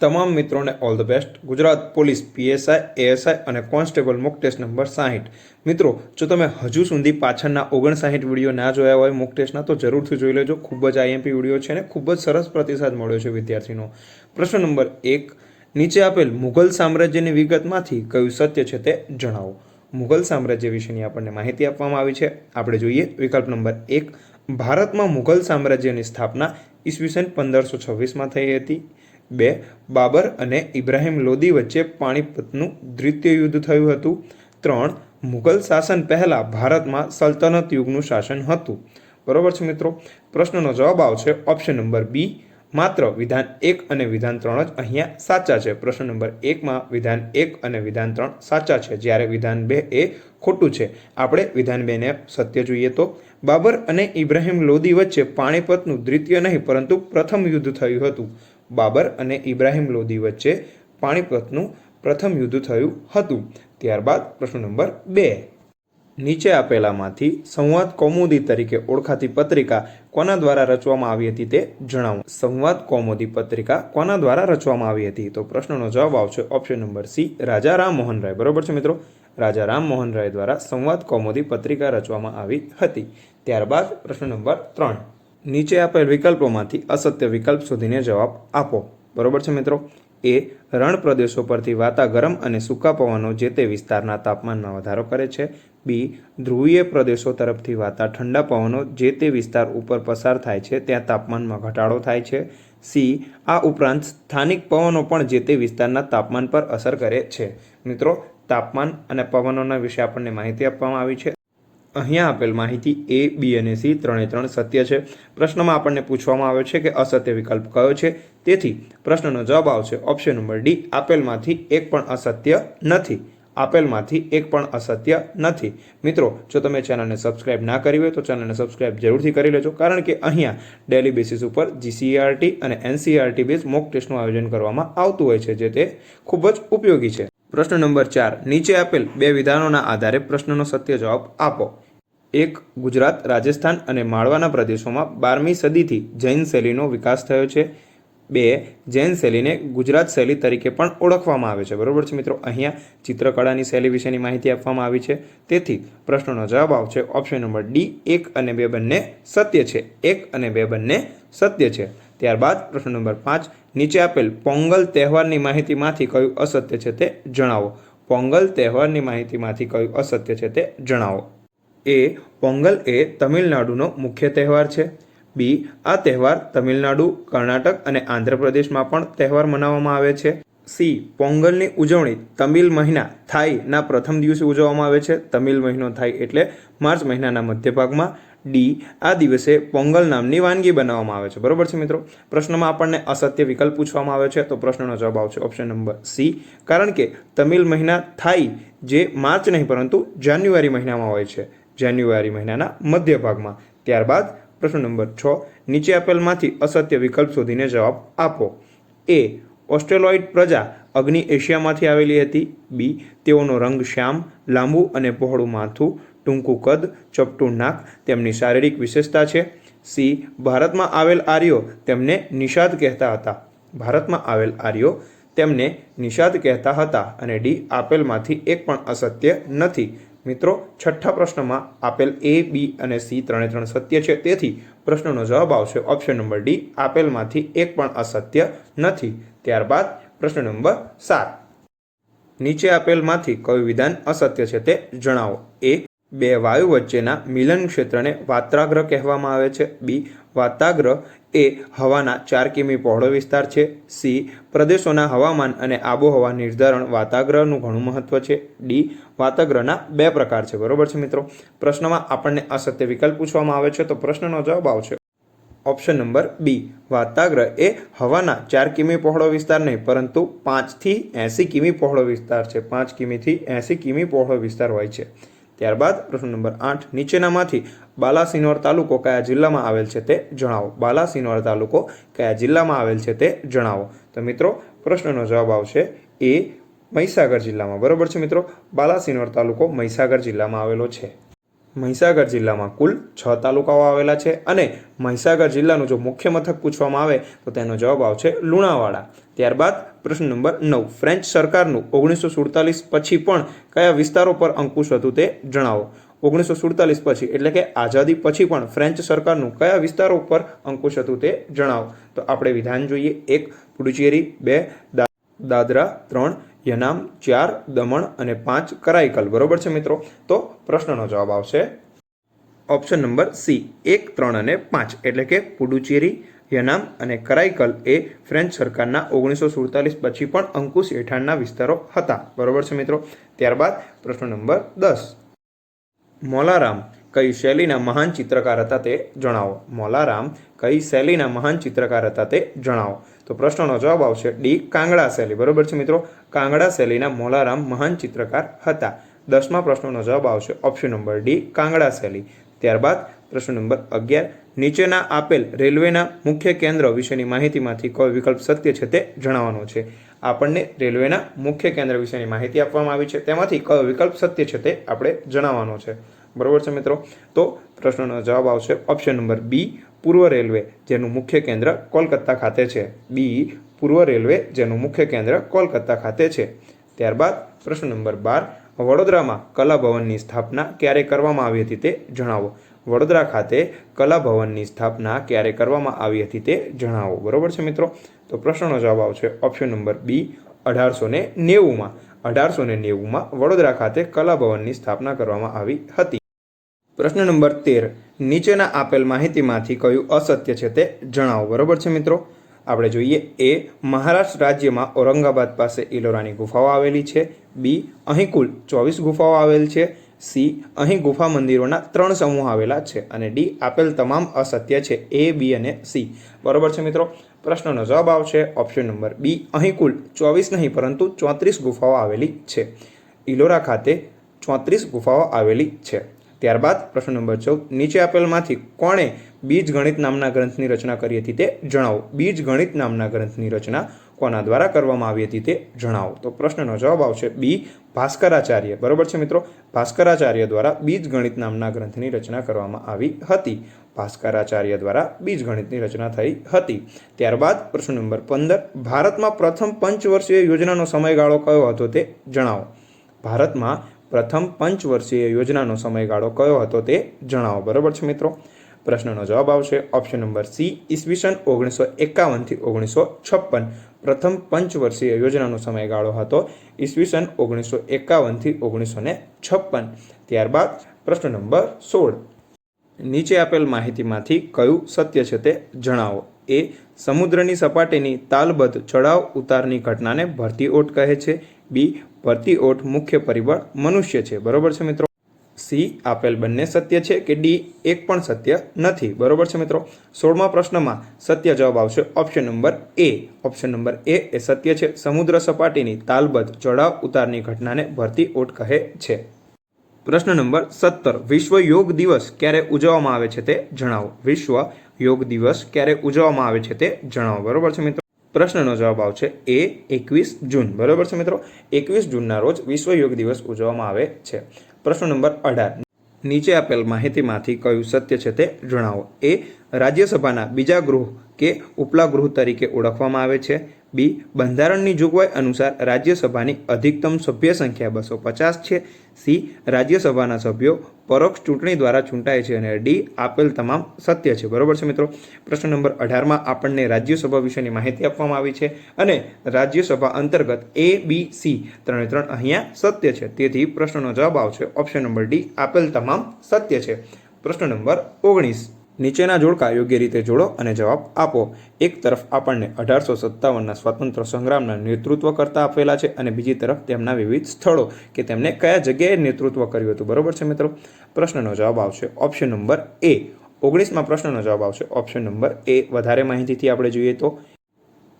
તમામ મિત્રોને all the best Gujarat police PSI ASI અને કોન્સ્ટેબલ મોક ટેસ્ટ નંબર સાહીઠ. મિત્રો, જો તમે હજુ સુધી પાછળના ઓગણસાઠ વીડિયો ના જોયા હોય મોક ટેસ્ટના, તો જરૂરથી જોઈ લેજો. ખૂબ જ આઈએમપી વીડિયો છે અને ખૂબ જ સરસ પ્રતિસાદ મળ્યો છે વિદ્યાર્થીનો. પ્રશ્ન નંબર એક, નીચે આપેલ મુઘલ સામ્રાજ્યની વિગતમાંથી કયું સત્ય છે તે જણાવો. મુઘલ સામ્રાજ્ય વિશેની આપણને માહિતી આપવામાં આવી છે. આપણે જોઈએ વિકલ્પ નંબર એક, ભારતમાં મુઘલ સામ્રાજ્યની સ્થાપના ઈસવીસન પંદરસો છવ્વીસમાં થઈ હતી. બે, બાબર અને ઇબ્રાહિમ લોદી વચ્ચે પાણીપતનું દ્વિતીય યુદ્ધ થયું હતું. ત્રણ, મુઘલ શાસન પહેલાં ભારતમાં સલ્તનત યુગનું શાસન હતું. બરોબર છે મિત્રો? પ્રશ્નનો જવાબ આવશે ઓપ્શન નંબર બી માત્ર વિધાન એક અને વિધાન ત્રણ જ અહીંયા સાચા છે. પ્રશ્ન નંબર એકમાં વિધાન એક અને વિધાન ત્રણ સાચા છે. જ્યારે વિધાન બે એ ખોટું છે. આપણે વિધાન બેને સત્ય જોઈએ તો. બાબર અને ઇબ્રાહિમ લોદી વચ્ચે પાણીપતનું દ્વિતીય નહીં, પરંતુ પ્રથમ યુદ્ધ થયું હતું. બાબર અને ઇબ્રાહિમ લોદી વચ્ચે પાણીપતનું પ્રથમ યુદ્ધ થયું હતું. ત્યારબાદ પ્રશ્ન નંબર બે. નીચે આપેલામાંથી સંવાદ કૌમુદી તરીકે ઓળખાતી પત્રિકા કોના દ્વારા રચવામાં આવી હતી તે જણાવો. સંવાદ કૌમુદી પત્રિકા કોના દ્વારા રચવામાં આવી હતી? તો પ્રશ્નનો જવાબ આવશે option number C Raja Rammohan Roy. બરોબર છે મિત્રો? રાજા રામમોહન રાય દ્વારા સંવાદ કૌમુદી પત્રિકા રચવામાં આવી હતી. ત્યારબાદ પ્રશ્ન નંબર ત્રણ. નીચે આપેલ વિકલ્પોમાંથી અસત્ય વિકલ્પ શોધીને જવાબ આપો. બરોબર છે મિત્રો? એ રણ પ્રદેશો પરથી વાતા ગરમ અને સૂકા પવનો જે તે વિસ્તારના તાપમાનમાં વધારો કરે છે. બી ધ્રુવીય પ્રદેશો તરફથી વાતા ઠંડા પવનો જે તે વિસ્તાર ઉપર પસાર થાય છે, ત્યાં તાપમાનમાં ઘટાડો થાય છે. સી આ ઉપરાંત સ્થાનિક પવનો પણ જે તે વિસ્તારના તાપમાન પર અસર કરે છે. મિત્રો, તાપમાન અને પવનોના વિશે આપણને માહિતી આપવામાં આવી છે. અહીંયા આપેલ માહિતી એ બી અને સી ત્રણે ત્રણ સત્ય છે. પ્રશ્નમાં આપણને પૂછવામાં આવ્યો છે કે અસત્ય વિકલ્પ કયો છે? તેથી પ્રશ્નનો જવાબ આવશે ઓપ્શન નંબર ડી આપેલમાંથી એક પણ અસત્ય નથી. આપેલમાંથી એક પણ અસત્ય નથી. મિત્રો, જો તમે ચેનલને સબસ્ક્રાઇબ ના કરી હોય તો ચેનલને સબસ્ક્રાઇબ જરૂરથી કરી લેજો. કારણ કે અહીંયા ડેલી બેસિસ ઉપર જીસીઆરટી અને એનસીઆરટી બેઝ મોક ટેસ્ટનું આયોજન કરવામાં આવતું હોય છે, જે તે ખૂબ જ ઉપયોગી છે. પ્રશ્ન નંબર ચાર. નીચે આપેલ બે વિધાનોના આધારે પ્રશ્નનો સત્ય જવાબ આપો. એક, ગુજરાત, રાજસ્થાન અને માળવાના પ્રદેશોમાં બારમી સદીથી જૈન શૈલીનો વિકાસ થયો છે. બે, જૈન શૈલીને ગુજરાત શૈલી તરીકે પણ ઓળખવામાં આવે છે. બરોબર છે મિત્રો? અહીંયા ચિત્રકળાની શૈલી વિશેની માહિતી આપવામાં આવી છે. તેથી પ્રશ્નનો જવાબ આવશે ઓપ્શન નંબર ડી, એક અને બે બંને સત્ય છે. એક અને બે બંને સત્ય છે. ત્યારબાદ પ્રશ્ન નંબર પાંચ નીચે આપેલ પોંગલ તહેવારની માહિતીમાંથી કયું અસત્ય છે તે જણાવો. પોંગલ તહેવારની માહિતીમાંથી કયું અસત્ય છે તે જણાવો. એ, પોંગલ એ તમિલનાડુનો મુખ્ય તહેવાર છે. બી, આ તહેવાર તમિલનાડુ, કર્ણાટક અને આંધ્રપ્રદેશમાં પણ તહેવાર મનાવવામાં આવે છે. સી, પોંગલની ઉજવણી તમિલ મહિના થાઈના પ્રથમ દિવસે ઉજવવામાં આવે છે. તમિલ મહિનો થાય એટલે માર્ચ મહિનાના મધ્ય ભાગમાં ડી આ દિવસે પોંગલ નામની વાનગી બનાવવામાં આવે છે. બરોબર છે મિત્રો? પ્રશ્નમાં આપણને અસત્ય વિકલ્પ પૂછવામાં આવે છે, તો પ્રશ્નનો જવાબ આવશે ઓપ્શન નંબર સી કારણ કે તમિલ મહિના થાઈ જે માર્ચ નહીં, પરંતુ જાન્યુઆરી મહિનામાં હોય છે. જાન્યુઆરી મહિનાના મધ્ય ભાગમાં ત્યારબાદ પ્રશ્ન નંબર છ. નીચે આપેલમાંથી અસત્ય વિકલ્પ શોધીને જવાબ આપો. એ ઓસ્ટ્રેલોઇડ પ્રજા અગ્નિ એશિયામાંથી આવેલી હતી. બી તેઓનો રંગ શ્યામ, લાંબુ અને પહોળું માથું. ટૂંકું કદ, ચપટું નાક તેમની શારીરિક વિશેષતા છે. સી. ભારતમાં આવેલ આર્યો તેમને નિષાદ કહેતા હતા. ભારતમાં આવેલ આર્યો તેમને નિષાદ કહેતા હતા અને ડી. આપેલમાંથી એક પણ અસત્ય નથી. મિત્રો, છઠ્ઠા પ્રશ્નમાં આપેલ એ, બી અને સી ત્રણે ત્રણ સત્ય છે. તેથી પ્રશ્નનો જવાબ આવશે ઓપ્શન નંબર ડી. આપેલમાંથી એક પણ અસત્ય નથી. ત્યારબાદ પ્રશ્ન નંબર સાત. નીચે આપેલમાંથી કયું વિધાન અસત્ય છે તે જણાવો. એ બે વાયુ વચ્ચેના મિલન ક્ષેત્રને વાત્રાગ્ર કહેવામાં આવે છે. બી વાતાગ્રહ એ હવાના ચાર કિમી પહોળો વિસ્તાર છે. સી, પ્રદેશોના હવામાન અને આબોહવા નિર્ધારણ વાતાગ્રહનું ઘણું મહત્વ છે. ડી વાતાગ્રહના બે પ્રકાર છે. બરોબર છે મિત્રો? પ્રશ્નમાં આપણને અસત્ય વિકલ્પ પૂછવામાં આવે છે, તો પ્રશ્નનો જવાબ આવશે. ઓપ્શન નંબર બી વાતાગ્રહ એ હવાના ચાર કિમી પહોળો વિસ્તાર નહીં, પરંતુ પાંચથી એંસી કિમી પહોળો વિસ્તાર છે. પાંચ કિમીથી એંસી કિમી પહોળો વિસ્તાર હોય છે. ત્યારબાદ પ્રશ્ન નંબર આઠ, નીચેનામાંથી બાલાસિનોર તાલુકો કયા જિલ્લામાં આવેલ છે તે જણાવો. બાલાસિનોર તાલુકો કયા જિલ્લામાં આવેલ છે તે જણાવો. તો મિત્રો, પ્રશ્નનો જવાબ આવશે એ મહીસાગર જિલ્લામાં. બરોબર છે મિત્રો? બાલાસિનોર તાલુકો મહીસાગર જિલ્લામાં આવેલો છે. મહીસાગર જિલ્લામાં કુલ છ તાલુકાઓ આવેલા છે અને મહીસાગર જિલ્લાનું જો મુખ્ય મથક પૂછવામાં આવે તો તેનો જવાબ આવશે લુણાવાડા. ત્યારબાદ પ્રશ્ન નંબર નવ. ફ્રેન્ચ સરકારનું ઓગણીસો સુડતાલીસ પછી પણ કયા વિસ્તારો પર અંકુશ હતું તે જણાવો. ઓગણીસો સુડતાલીસ પછી એટલે કે આઝાદી પછી પણ ફ્રેન્ચ સરકારનું કયા વિસ્તારો પર અંકુશ હતું તે જણાવો. તો આપણે વિધાન જોઈએ. એક પુડુચેરી, બે દાદરા, ત્રણ યનામ, ચાર, દમણ અને પાંચ કરાઈકલ બરોબર છે મિત્રો? તો પ્રશ્નનો જવાબ આવશે ઓપ્શન નંબર સી, એક, ત્રણ અને પાંચ. એટલે કે પુડુચેરી, યનામ અને કરાઈકલ એ ફ્રેન્ચ સરકારના ઓગણીસો સુડતાલીસ પછી પણ અંકુશ હેઠળના વિસ્તારો હતા. બરોબર છે મિત્રો? ત્યારબાદ પ્રશ્ન નંબર દસ. મોલારામ કઈ શૈલીના મહાન ચિત્રકાર હતા તે જણાવો. મોલારામ કઈ શૈલીના મહાન ચિત્રકાર હતા તે જણાવો. તો પ્રશ્નનો જવાબ આવશે ડી, કાંગડા શૈલી. બરોબર છે મિત્રો? કાંગડા શૈલીના મોલારામ મહાન ચિત્રકાર હતા. દસમા પ્રશ્નનો જવાબ આવશે ઓપ્શન નંબર ડી, કાંગડા શૈલી. ત્યારબાદ પ્રશ્ન નંબર અગિયાર, નીચેના આપેલ રેલવેના મુખ્ય કેન્દ્ર વિશેની માહિતીમાંથી કયો વિકલ્પ સત્ય છે તે જણાવવાનો છે. આપણને રેલવેના મુખ્ય કેન્દ્ર વિશેની માહિતી આપવામાં આવી છે. તેમાંથી કયો વિકલ્પ સત્ય છે તે આપણે જણાવવાનો છે. બરોબર છે મિત્રો? તો પ્રશ્નનો જવાબ આવશે ઓપ્શન નંબર બી પૂર્વ રેલવે, જેનું મુખ્ય કેન્દ્ર કોલકાતા ખાતે છે. બી, પૂર્વ રેલવે, જેનું મુખ્ય કેન્દ્ર કોલકાતા ખાતે છે. ત્યારબાદ પ્રશ્ન નંબર બાર, વડોદરામાં કલાભવનની સ્થાપના ક્યારે કરવામાં આવી હતી તે જણાવો. વડોદરા ખાતે કલાભવનની સ્થાપના ક્યારે કરવામાં આવી હતી તે જણાવો. બરોબર છે મિત્રો? તો પ્રશ્નનો જવાબ આવશે ઓપ્શન નંબર બી, અઢારસો ને નેવુંમાં. અઢારસો ને નેવુંમાં વડોદરા ખાતે કલાભવનની સ્થાપના કરવામાં આવી હતી. પ્રશ્ન નંબર તેર. નીચેના આપેલ માહિતીમાંથી કયું અસત્ય છે તે જણાવો. બરોબર છે મિત્રો? આપણે જોઈએ એ. મહારાષ્ટ્ર રાજ્યમાં ઔરંગાબાદ પાસે ઇલોરાની ગુફાઓ આવેલી છે. બી. અહીં કુલ ચોવીસ ગુફાઓ આવેલ છે. સી. અહીં ગુફા મંદિરોના ત્રણ સમૂહ આવેલા છે અને ડી. આપેલ તમામ અસત્ય છે એ, બી અને સી. બરોબર છે મિત્રો? પ્રશ્નનો જવાબ આવશે ઓપ્શન નંબર બી. અહીં કુલ ચોવીસ નહીં, પરંતુ ચોત્રીસ ગુફાઓ આવેલી છે. ઇલોરા ખાતે ચોત્રીસ ગુફાઓ આવેલી છે. ત્યારબાદ પ્રશ્ન નંબર ચૌદ. નીચે આપેલમાંથી કોણે બીજ ગણિત નામના ગ્રંથની રચના કરી હતી તે જણાવો. બીજ ગણિત નામના ગ્રંથની રચના કોના દ્વારા કરવામાં આવી હતી તે જણાવો. તો પ્રશ્નનો જવાબ આવશે બી ભાસ્કરાચાર્ય. બરોબર છે મિત્રો? ભાસ્કરાચાર્ય દ્વારા બીજ ગણિત નામના ગ્રંથની રચના કરવામાં આવી હતી. ભાસ્કરાચાર્ય દ્વારા બીજ ગણિતની રચના થઈ હતી. ત્યારબાદ પ્રશ્ન નંબર પંદર. ભારતમાં પ્રથમ પંચવર્ષીય યોજનાનો સમયગાળો કયો હતો તે જણાવો. ભારતમાં પ્રથમ પંચવર્ષીય યોજનાનો સમયગાળો કયો હતો તે જણાવો. બરોબર છે મિત્રો? પ્રશ્નનો જવાબ આવશે ઓપ્શન નંબર સી, ઈસવીસન ઓગણીસો એકાવનથી ઓગણીસો છપ્પન. પ્રથમ પંચવર્ષીય યોજનાનો સમયગાળો હતો ઈસવીસન ઓગણીસો એકાવનથી ઓગણીસો ને છપ્પન. ત્યારબાદ પ્રશ્ન નંબર સોળ. નીચે આપેલ માહિતીમાંથી કયું સત્ય છે તે જણાવો. એ, સમુદ્રની સપાટીની તાલબદ્ધ ચડાવ ઉતારની ઘટનાને ભરતી ઓટ કહે છે. બી ભરતી ઓઠ મુખ્ય પરિબળ મનુષ્ય છે. બરોબર છે મિત્રો? સી, આપેલ બંને સત્ય છે કે ડી, એક પણ સત્ય નથી. બરોબર છે મિત્રો? સોળમા પ્રશ્નમાં સત્ય જવાબ આવશે option number A. Option number A A સત્ય છે. સમુદ્ર સપાટીની તાલબદ્ધ ચડાવ ઉતારની ઘટનાને ભરતી ઓટ કહે છે. પ્રશ્ન નંબર સત્તર. વિશ્વ યોગ દિવસ ક્યારે ઉજવવામાં આવે છે તે જણાવો. વિશ્વ યોગ દિવસ ક્યારે ઉજવવામાં આવે છે તે જણાવો. બરોબર છે મિત્રો? પ્રશ્નનો જવાબ આવશે એ એકવીસ જૂન. બરોબર છે મિત્રો? એકવીસ જૂનના રોજ વિશ્વ યોગ દિવસ ઉજવવામાં આવે છે. પ્રશ્ન નંબર અઢાર. નીચે આપેલ માહિતીમાંથી કયું સત્ય છે તે જણાવો. એ રાજ્યસભાના બીજા ગૃહ કે ઉપલા ગૃહ તરીકે ઓળખવામાં આવે છે. બી, બંધારણની જોગવાઈ અનુસાર રાજ્યસભાની અધિકતમ સભ્ય સંખ્યા બસો પચાસ છે. સી, રાજ્યસભાના સભ્યો પરોક્ષ ચૂંટણી દ્વારા ચૂંટાય છે અને ડી, આપેલ તમામ સત્ય છે. બરોબર છે મિત્રો? પ્રશ્ન નંબર અઢારમાં આપણને રાજ્યસભા વિશેની માહિતી આપવામાં આવી છે અને રાજ્યસભા અંતર્ગત એ બી સી ત્રણે ત્રણ અહીંયા સત્ય છે. તેથી પ્રશ્નનો જવાબ આવશે. ઓપ્શન નંબર ડી આપેલ તમામ સત્ય છે. પ્રશ્ન નંબર ઓગણીસ. નીચેના જોડકા યોગ્ય રીતે જોડો અને જવાબ આપો. એક તરફ આપણને અઢારસો સત્તાવનના સ્વાતંત્ર્ય સંગ્રામના નેતૃત્વ કરતા આપેલા છે અને બીજી તરફ તેમના વિવિધ સ્થળો કે તેમણે કયા જગ્યાએ નેતૃત્વ કર્યું હતું. બરોબર છે મિત્રો? પ્રશ્નનો જવાબ આવશે ઓપ્શન નંબર એ. ઓગણીસમાં પ્રશ્નનો જવાબ આવશે ઓપ્શન નંબર એ. વધારે માહિતીથી આપણે જોઈએ તો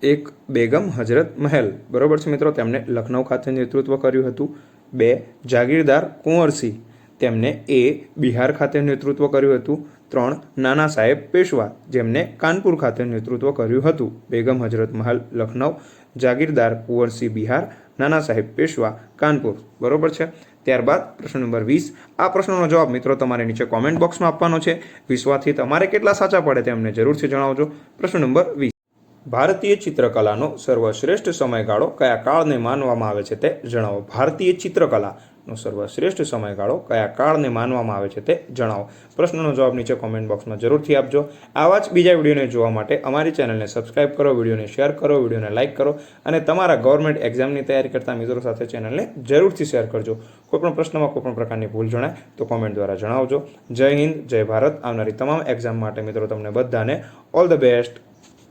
એક બેગમ હજરત મહેલ. બરોબર છે મિત્રો? તેમણે લખનૌ ખાતે નેતૃત્વ કર્યું હતું. બે જાગીરદાર કુંવરસિંહ. તેમને એ બિહાર ખાતે નેતૃત્વ કર્યું હતું. ત્રણ નાના સાહેબ પેશવા જેમને કાનપુર ખાતે નેતૃત્વ કર્યું હતું. બેગમ હજરત મહલ લખનઉ જાગીરદાર કુંવરસિંહ બિહાર, નાના સાહેબ પેશવા, કાનપુર. બરોબર છે? ત્યારબાદ પ્રશ્ન નંબર વીસ. આ પ્રશ્નનો જવાબ મિત્રો તમારે નીચે કોમેન્ટ બોક્સમાં આપવાનો છે. વિશ્વાસથી તમારે કેટલા સાચા પડે તેમને જરૂરથી જણાવજો. પ્રશ્ન નંબર વીસ. ભારતીય ચિત્રકલાનો સર્વશ્રેષ્ઠ સમયગાળો કયા કાળને માનવામાં આવે છે તે જણાવો. ભારતીય ચિત્રકલાનો સર્વશ્રેષ્ઠ સમયગાળો કયા કાળને માનવામાં આવે છે તે જણાવો. પ્રશ્નનો જવાબ નીચે કોમેન્ટ બોક્સમાં જરૂરથી આપજો. આવા જ બીજા વિડીયોને જોવા માટે અમારી ચેનલને સબસ્ક્રાઇબ કરો, વિડીયોને શેર કરો, વિડીયોને લાઇક કરો અને તમારા ગવર્મેન્ટ એક્ઝામની તૈયારી કરતા મિત્રો સાથે ચેનલને જરૂરથી શેર કરજો. કોઈપણ પ્રશ્નમાં કોઈપણ પ્રકારની ભૂલ જણાય તો કોમેન્ટ દ્વારા જણાવજો. જય હિન્દ, જય ભારત. આવનારી તમામ એક્ઝામ માટે મિત્રો તમને બધાને ઓલ ધ બેસ્ટ